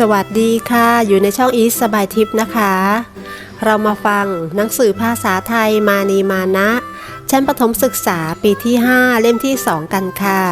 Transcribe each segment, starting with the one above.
สวัสดีค่ะ อยู่ในช่องอีสสบายทิพย์นะคะ เรามาฟังหนังสือภาษาไทยมานีมานะ ชั้นประถมศึกษาปีที่ 5 เล่มที่ 2 กันค่ะ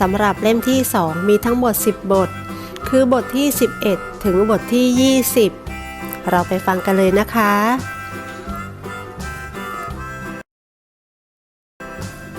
สำหรับเล่มที่ 2 มีทั้งหมด 10 บท คือบทที่ 11 ถึงบทที่ 20 เราไปฟังกันเลยนะคะ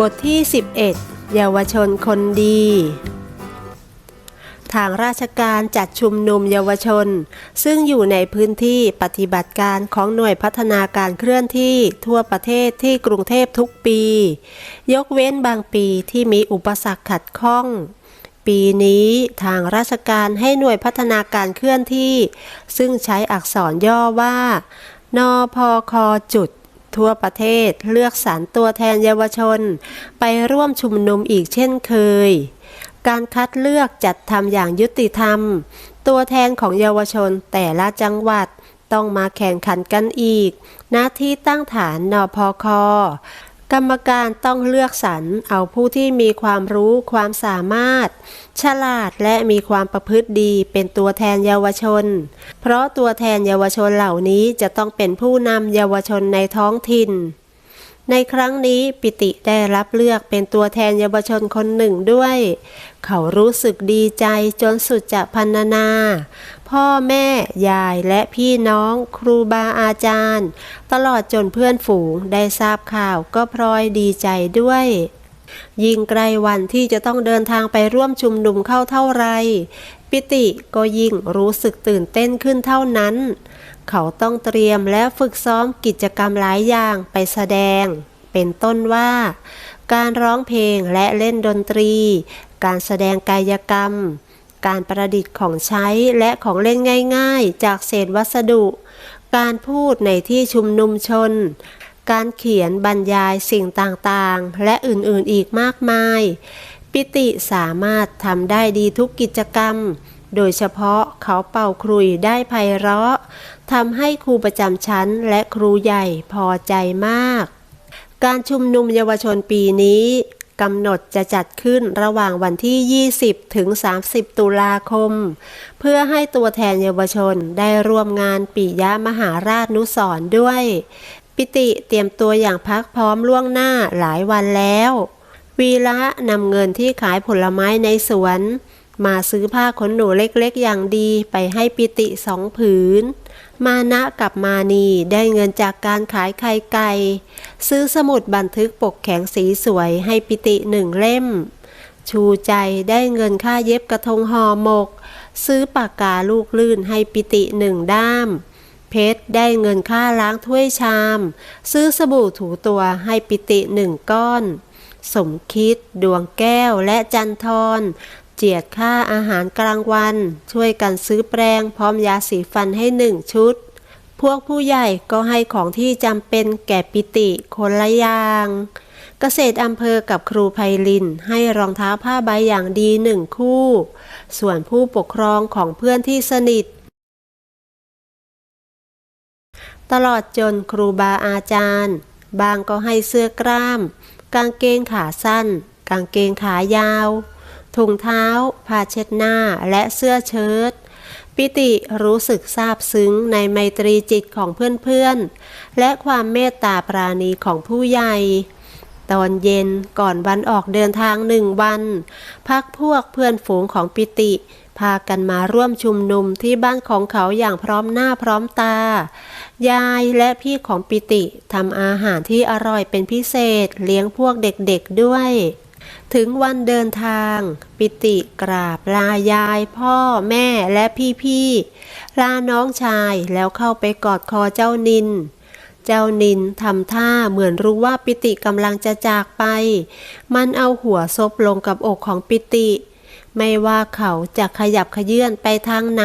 บทที่ 11 เยาวชนคนดี ทางราชการจัดชุมนุมเยาวชน ซึ่งอยู่ในพื้นที่ปฏิบัติการของหน่วยพัฒนาการเคลื่อนที่ทั่วประเทศที่กรุงเทพทุกปี ยกเว้นบางปีที่มีอุปสรรคขัดข้อง ปีนี้ทางราชการให้หน่วยพัฒนาการเคลื่อนที่ ซึ่งใช้อักษรย่อว่า นพคจุดทั่วประเทศเลือกสรรตัวแทนเยาวชน ไปร่วมชุมนุมอีกเช่นเคย การคัดเลือกจัดทำอย่างยุติธรรม ตัวแทนของเยาวชนแต่ละจังหวัดต้องมาแข่งขันกันอีก หน้าที่ตั้งฐานนพคกรรมการต้องเลือกสรรเอาผู้ที่มีความรู้ความสามารถ ฉลาดและมีความประพฤติดีเป็นตัวแทนเยาวชน เพราะตัวแทนเยาวชนเหล่านี้จะต้องเป็นผู้นำเยาวชนในท้องถิ่น ในครั้งนี้ปิติได้รับเลือกเป็นตัวแทนเยาวชนคนหนึ่งด้วย เขารู้สึกดีใจจนสุดจะพันนา พ่อแม่ ยายและพี่น้องครูบาอาจารย์ ตลอดจนเพื่อนฝูงได้ทราบข่าวก็พลอยดีใจด้วยยิ่งใกล้วันที่จะต้องเดินทางไปร่วมชุมนุมเข้าเท่าไร ปิติก็ยิ่งรู้สึกตื่นเต้นขึ้นเท่านั้น เขาต้องเตรียมและฝึกซ้อมกิจกรรมหลายอย่างไปแสดง เป็นต้นว่า การร้องเพลงและเล่นดนตรี การแสดงกายกรรม การประดิษฐ์ของใช้และของเล่นง่าย ๆ จากเศษวัสดุ การพูดในที่ชุมนุมชน การเขียนบรรยายสิ่งต่างๆ และอื่นๆอีกมากมาย ปิติสามารถทำได้ดีทุกกิจกรรม โดยเฉพาะเขาเป่าครุยได้ไพเราะ ทำให้ครูประจำชั้นและครูใหญ่พอใจมาก การชุมนุมเยาวชนปีนี้กำหนดจะจัดขึ้นระหว่างวันที่ 20 ถึง 30 ตุลาคม เพื่อให้ตัวแทนเยาวชนได้ร่วมงานปิยมหาราชนุสร์ด้วย ปิติเตรียมตัวอย่างพักพร้อมล่วงหน้าหลายวันแล้ว วีระนำเงินที่ขายผลไม้ในสวน มาซื้อผ้าขนหนูเล็กๆอย่างดีไปให้ปิติสองผืน มานะกับมานีได้เงินจากการขายไข่ไก่ ซื้อสมุดบันทึกปกแข็งสีสวยให้ปิติหนึ่งเล่ม ชูใจได้เงินค่าเย็บกระทงห่อหมก ซื้อปากกาลูกลื่นให้ปิติหนึ่งด้าม เพชรได้เงินค่าล้างถ้วยชาม ซื้อสบู่ถูตัวให้ปิติหนึ่งก้อนสมคิด ดวงแก้วและจันทร เจียดค่าอาหารกลางวัน ช่วยกันซื้อแปรงพร้อมยาสีฟันให้หนึ่งชุด พวกผู้ใหญ่ก็ให้ของที่จำเป็นแก่ปิติคนละอย่าง เกษตรอำเภอกับครูไพลินให้รองเท้าผ้าใบอย่างดีหนึ่งคู่ ส่วนผู้ปกครองของเพื่อนที่สนิท ตลอดจนครูบาอาจารย์ บางก็ให้เสื้อกล้าม กางเกงขาสั้น กางเกงขายาว ถุงเท้า ผ้าเช็ดหน้าและเสื้อเชิ้ตปิติรู้สึกซาบซึ้งในไมตรีจิตของเพื่อนๆ และความเมตตาปราณีของผู้ใหญ่ ตอนเย็นก่อนวันออกเดินทางหนึ่งวัน พักพวกเพื่อนฝูงของปิติ พากันมาร่วมชุมนุมที่บ้านของเขาอย่างพร้อมหน้าพร้อมตา ยายและพี่ของปิติทำอาหารที่อร่อยเป็นพิเศษเลี้ยงพวกเด็กๆด้วย ถึงวันเดินทาง ปิติกราบลายาย พ่อแม่และพี่ๆลาน้องชายแล้วเข้าไปกอดคอเจ้านิน เจ้านินทำท่าเหมือนรู้ว่าปิติกำลังจะจากไป มันเอาหัวซบลงกับอกของปิติ ไม่ว่าเขาจะขยับขยื่นไปทางไหน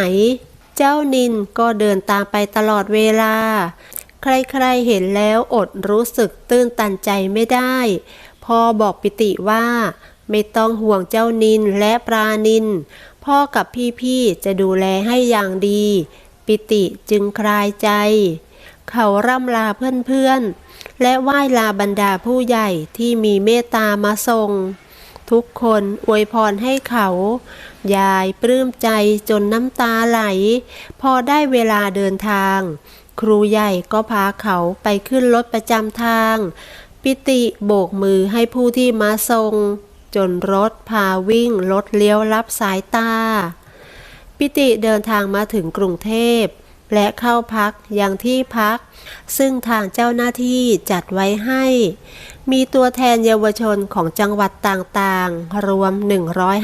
เจ้านินก็เดินตามไปตลอดเวลา ใครๆเห็นแล้วอดรู้สึกตื้นตันใจไม่ได้ พ่อบอกปิติว่า ไม่ต้องห่วงเจ้านินและปรานิน พ่อกับพี่ๆจะดูแลให้อย่างดี ปิติจึงคลายใจ เขาร่ำลาเพื่อนๆ และไหว้ลาบรรดาผู้ใหญ่ที่มีเมตตามาส่งททุกคนอวยพรให้เขา ยายปลื้มใจจนน้ำตาไหล พอได้เวลาเดินทาง ครูใหญ่ก็พาเขาไปขึ้นรถประจำทาง ปิติโบกมือให้ผู้ที่มาส่งจนรถพาวิ่งรถเลี้ยวรับสายตา ปิติเดินทางมาถึงกรุงเทพ และเข้าพักยังที่พัก ซึ่งทางเจ้าหน้าที่จัดไว้ให้ มีตัวแทนเยาวชนของจังหวัดต่างๆ รวม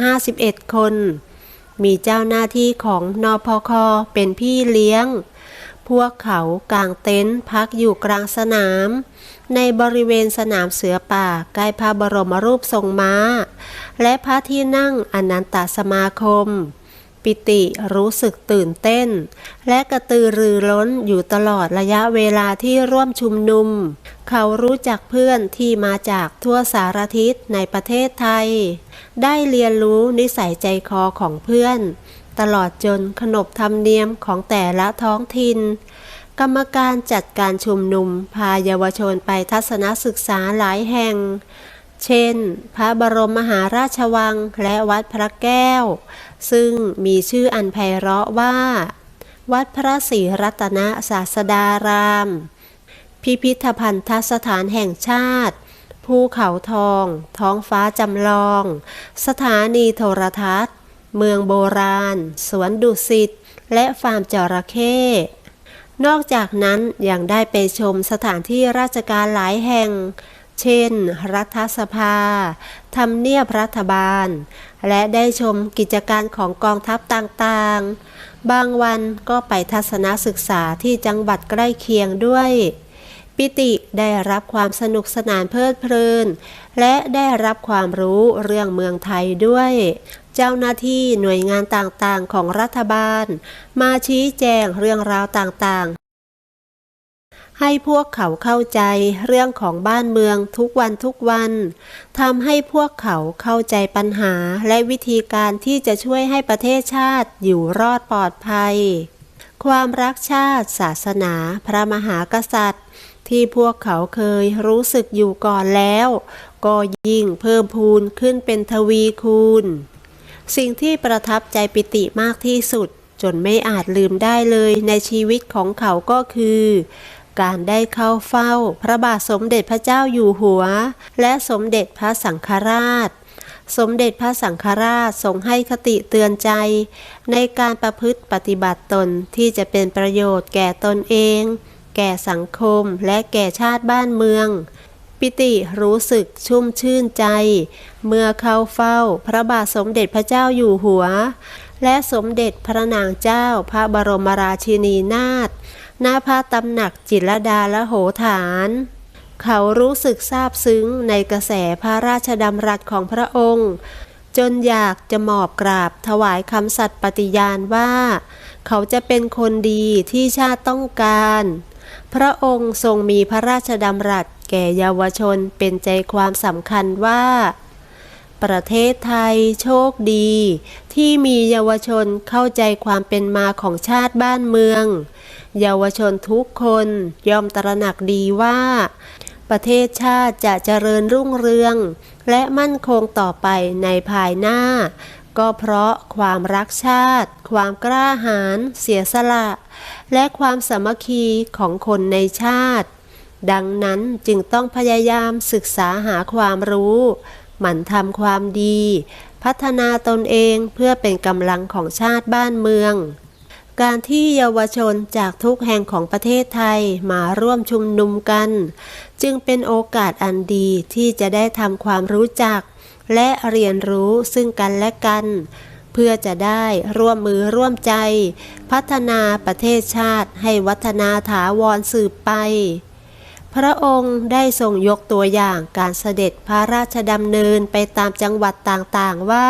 151 คน มีเจ้าหน้าที่ของนอพคเป็นพี่เลี้ยง พวกเขากางเต็นท์พักอยู่กลางสนาม ในบริเวณสนามเสือป่าใกล้พระบรมรูปทรงม้า และพระที่นั่งอนันตสมาคม ปิติรู้สึกตื่นเต้น และกระตือรือร้นอยู่ตลอดระยะเวลาที่ร่วมชุมนุม เขารู้จักเพื่อนที่มาจากทั่วสารทิศในประเทศไทย ได้เรียนรู้นิสัยใจคอของเพื่อน ตลอดจนขนบธรรมเนียมของแต่ละท้องถิ่น กรรมการจัดการชุมนุมพาเยาวชนไปทัศนศึกษาหลายแห่ง เช่น พระบรมมหาราชวังและวัดพระแก้ว ซึ่งมีชื่ออันไพเราะว่า วัดพระศรีรัตนศาสดาราม พิพิธภัณฑสถานแห่งชาติภูเขาทอง ท้องฟ้าจำลอง สถานีโทรทัศน์ เมืองโบราณ สวนดุสิต และฟาร์มจระเข้ นอกจากนั้นยังได้ไปชมสถานที่ราชการหลายแห่ง เช่น รัฐสภา ทำเนียบรัฐบาล และได้ชมกิจการของกองทัพต่างๆ บางวันก็ไปทัศนศึกษาที่จังหวัดใกล้เคียงด้วย ปิติได้รับความสนุกสนานเพลิดเพลิน และได้รับความรู้เรื่องเมืองไทยด้วย เจ้าหน้าที่หน่วยงานต่างๆ ของรัฐบาล มาชี้แจงเรื่องราวต่างๆ ให้พวกเขาเข้าใจเรื่องของบ้านเมืองทุกวันทุกวันทำให้พวกเขาเข้าใจปัญหาและวิธีการที่จะช่วยให้ประเทศชาติอยู่รอดปลอดภัย ความรักชาติ ศาสนา พระมหากษัตริย์ ที่พวกเขาเคยรู้สึกอยู่ก่อนแล้ว ก็ยิ่งเพิ่มพูนขึ้นเป็นทวีคูณ สิ่งที่ประทับใจปิติมากที่สุด จนไม่อาจลืมได้เลยในชีวิตของเขาก็คือ การได้เข้าเฝ้าพระบาทสมเด็จพระเจ้าอยู่หัว และสมเด็จพระสังฆราช สมเด็จพระสังฆราชทรงให้คติเตือนใจ ในการประพฤติปฏิบัติตนที่จะเป็นประโยชน์แก่ตนเอง แก่สังคมและแก่ชาติบ้านเมือง ปิติรู้สึกชุ่มชื่นใจ เมื่อเข้าเฝ้าพระบาทสมเด็จพระเจ้าอยู่หัว และสมเด็จพระนางเจ้าพระบรมราชินีนาถณพระตำหนักจิตรดาและโหฐาน เขารู้สึกซาบซึ้งในกระแสพระราชดำรัสของพระองค์ จนอยากจะหมอบกราบถวายคำสัตย์ปฏิญาณว่า เขาจะเป็นคนดีที่ชาติต้องการพระองค์ทรงมีพระราชดำรัส แก่เยาวชนเป็นใจความสำคัญว่า ประเทศไทยโชคดี ที่มีเยาวชนเข้าใจความเป็นมาของชาติบ้านเมือง เยาวชนทุกคนยอมตระหนักดีว่า ประเทศชาติจะเจริญรุ่งเรือง และมั่นคงต่อไปในภายหน้า ก็เพราะความรักชาติ ความกล้าหาญเสียสละ และความสามัคคีของคนในชาติ ดังนั้นจึงต้องพยายามศึกษาหาความรู้ หมั่นทำความดี พัฒนาตนเองเพื่อเป็นกำลังของชาติบ้านเมือง การที่เยาวชนจากทุกแห่งของประเทศไทยมาร่วมชุมนุมกัน จึงเป็นโอกาสอันดีที่จะได้ทำความรู้จัก และเรียนรู้ซึ่งกันและกันเพื่อจะได้ร่วมมือร่วมใจ พัฒนาประเทศชาติให้วัฒนาถาวรสืบไป พระองค์ได้ทรงยกตัวอย่างการเสด็จพระราชดำเนินไปตามจังหวัดต่างๆว่า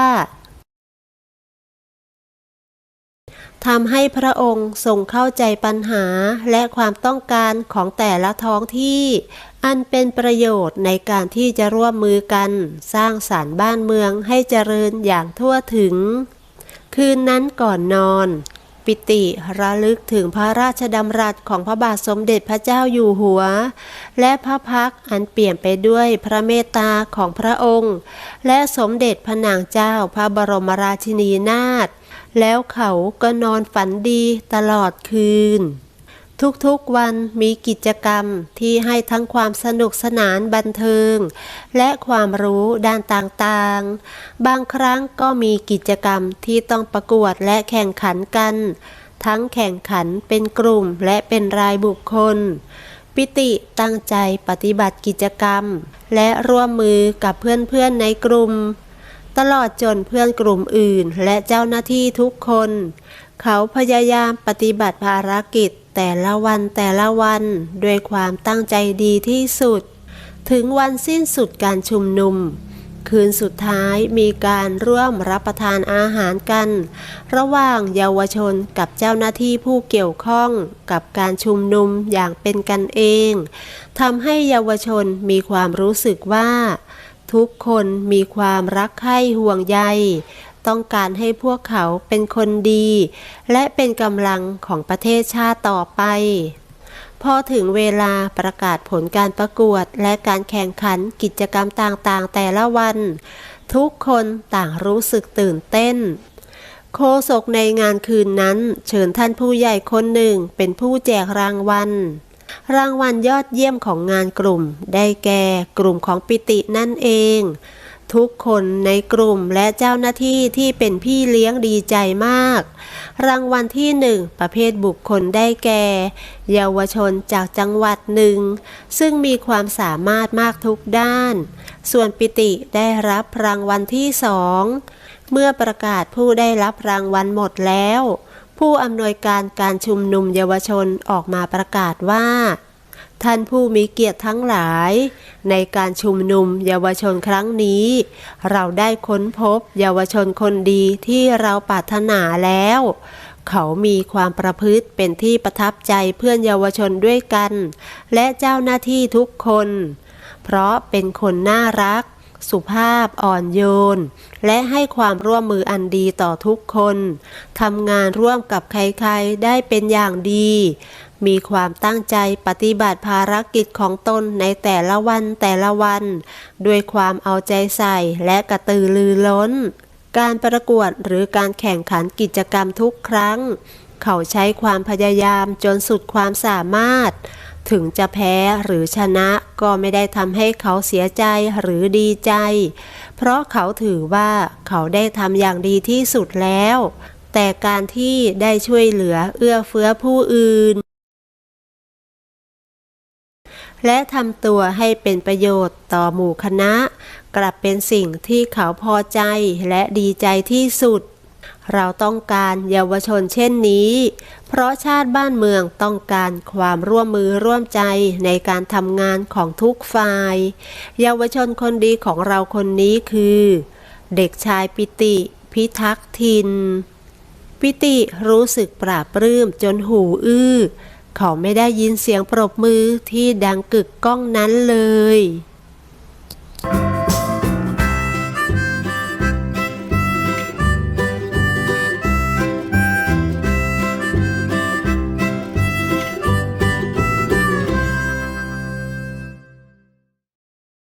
ทำให้พระองค์ทรงเข้าใจปัญหาและความต้องการของแต่ละท้องที่ อันเป็นประโยชน์ในการที่จะร่วมมือกัน สร้างสารรค์บ้านเมืองให้เจริญอย่างทั่วถึง คืนนั้นก่อนนอน ปิติระลึกถึงพระราชดำรัสของพระบาทสมเด็จพระเจ้าอยู่หัว และพระพักอันเปี่ยมไปด้วยพระเมตตาของพระองค์ และสมเด็จพระนางเจ้าพระบรมราชินีนาถแล้วเขาก็นอนฝันดีตลอดคืน ทุกๆวันมีกิจกรรมที่ให้ทั้งความสนุกสนานบันเทิง และความรู้ด้านต่างๆ บางครั้งก็มีกิจกรรมที่ต้องประกวดและแข่งขันกัน ทั้งแข่งขันเป็นกลุ่มและเป็นรายบุคคล ปิติตั้งใจปฏิบัติกิจกรรม และร่วมมือกับเพื่อนๆในกลุ่ม ตลอดจนเพื่อนกลุ่มอื่นและเจ้าหน้าที่ทุกคน เขาพยายามปฏิบัติภารกิจแต่ละวันแต่ละวันด้วยความตั้งใจดีที่สุด ถึงวันสิ้นสุดการชุมนุม คืนสุดท้ายมีการร่วมรับประทานอาหารกัน ระหว่างเยาวชนกับเจ้าหน้าที่ผู้เกี่ยวข้องกับการชุมนุมอย่างเป็นกันเองทำให้เยาวชนมีความรู้สึกว่า ทุกคนมีความรักใคร่ห่วงใย ต้องการให้พวกเขาเป็นคนดี และเป็นกำลังของประเทศชาติต่อไป พอถึงเวลาประกาศผลการประกวดและการแข่งขันกิจกรรมต่างๆ แต่ละวัน ทุกคนต่างรู้สึกตื่นเต้นโฆษกในงานคืนนั้น เชิญท่านผู้ใหญ่คนหนึ่งเป็นผู้แจกรางวัล รางวัลยอดเยี่ยมของงานกลุ่ม ได้แก่กลุ่มของปิตินั่นเอง ทุกคนในกลุ่มและเจ้าหน้าที่ที่เป็นพี่เลี้ยงดีใจมาก รางวัลที่หนึ่งประเภทบุคคลได้แก่ เยาวชนจากจังหวัดหนึ่ง ซึ่งมีความสามารถมากทุกด้าน ส่วนปิติได้รับรางวัลที่สองเมื่อประกาศผู้ได้รับรางวัลหมดแล้ว ผู้อำนวยการการชุมนุมเยาวชนออกมาประกาศว่า ท่านผู้มีเกียรติทั้งหลาย ในการชุมนุมเยาวชนครั้งนี้ เราได้ค้นพบเยาวชนคนดีที่เราปรารถนาแล้ว เขามีความประพฤติเป็นที่ประทับใจเพื่อนเยาวชนด้วยกัน และเจ้าหน้าที่ทุกคน เพราะเป็นคนน่ารัก สุภาพอ่อนโยน และให้ความร่วมมืออันดีต่อทุกคนทำงานร่วมกับใครๆได้เป็นอย่างดี มีความตั้งใจปฏิบัติภารกิจของตนในแต่ละวันแต่ละวัน ด้วยความเอาใจใส่และกระตือรือร้น การประกวดหรือการแข่งขันกิจกรรมทุกครั้ง เขาใช้ความพยายามจนสุดความสามารถ ถึงจะแพ้หรือชนะก็ไม่ได้ทำให้เขาเสียใจหรือดีใจ เพราะเขาถือว่าเขาได้ทำอย่างดีที่สุดแล้วแต่การที่ได้ช่วยเหลือเอื้อเฟื้อผู้อื่น และทำตัวให้เป็นประโยชน์ต่อหมู่คณะ กลับเป็นสิ่งที่เขาพอใจและดีใจที่สุด เราต้องการเยาวชนเช่นนี้ เพราะชาติบ้านเมืองต้องการความร่วมมือร่วมใจในการทำงานของทุกฝ่าย เยาวชนคนดีของเราคนนี้คือ เด็กชายปิติพิทักษ์ทิน ปิติรู้สึกปราบปลื้มจนหูอื้อ เขาไม่ได้ยินเสียงปรบมือที่ดังกึกก้องนั้นเลย